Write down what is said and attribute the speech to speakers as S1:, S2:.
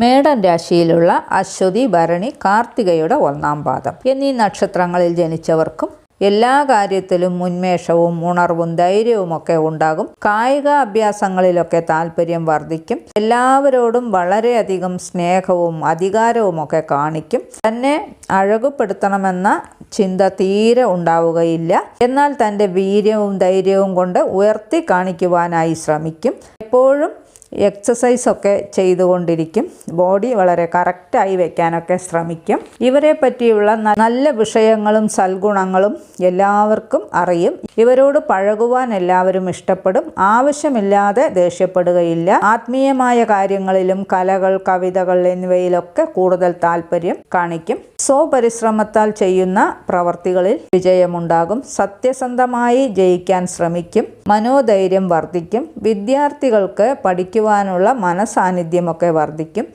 S1: മേടൻ രാശിയിലുള്ള അശ്വതി ഭരണി കാർത്തികയുടെ ഒന്നാം പാദം. എന്നീ നക്ഷത്രങ്ങളിൽ ജനിച്ചവർക്കും എല്ലാ കാര്യത്തിലും ഉന്മേഷവും ഉണർവും ധൈര്യവും ഒക്കെ ഉണ്ടാകും. കായിക അഭ്യാസങ്ങളിലൊക്കെ താല്പര്യം വർദ്ധിക്കും. എല്ലാവരോടും വളരെയധികം സ്നേഹവും അധികാരവും ഒക്കെ കാണിക്കും. തന്നെ അഴകുപ്പെടുത്തണമെന്ന ചിന്ത തീരെ ഉണ്ടാവുകയില്ല. എന്നാൽ തന്റെ വീര്യവും ധൈര്യവും കൊണ്ട് ഉയർത്തി കാണിക്കുവാനായി ശ്രമിക്കും. എപ്പോഴും എക്സസൈസ് ഒക്കെ ചെയ്തുകൊണ്ടിരിക്കും. ബോഡി വളരെ കറക്റ്റായി വെക്കാനൊക്കെ ശ്രമിക്കും. ഇവരെ പറ്റിയുള്ള നല്ല വിഷയങ്ങളും സൽഗുണങ്ങളും എല്ലാവർക്കും അറിയും. ഇവരോട് പഴകുവാൻ എല്ലാവരും ഇഷ്ടപ്പെടും. ആവശ്യമില്ലാതെ ദേഷ്യപ്പെടുകയില്ല. ആത്മീയമായ കാര്യങ്ങളിലും കലകൾ കവിതകൾ എന്നിവയിലൊക്കെ കൂടുതൽ താല്പര്യം കാണിക്കും. സ്വപരിശ്രമത്താൽ ചെയ്യുന്ന പ്രവർത്തികളിൽ വിജയമുണ്ടാകും. സത്യസന്ധമായി ജയിക്കാൻ ശ്രമിക്കും. മനോധൈര്യം വർദ്ധിക്കും. വിദ്യാർത്ഥികൾക്ക് പഠിക്കുവാനുള്ള മനസാന്നിധ്യമൊക്കെ വർദ്ധിക്കും.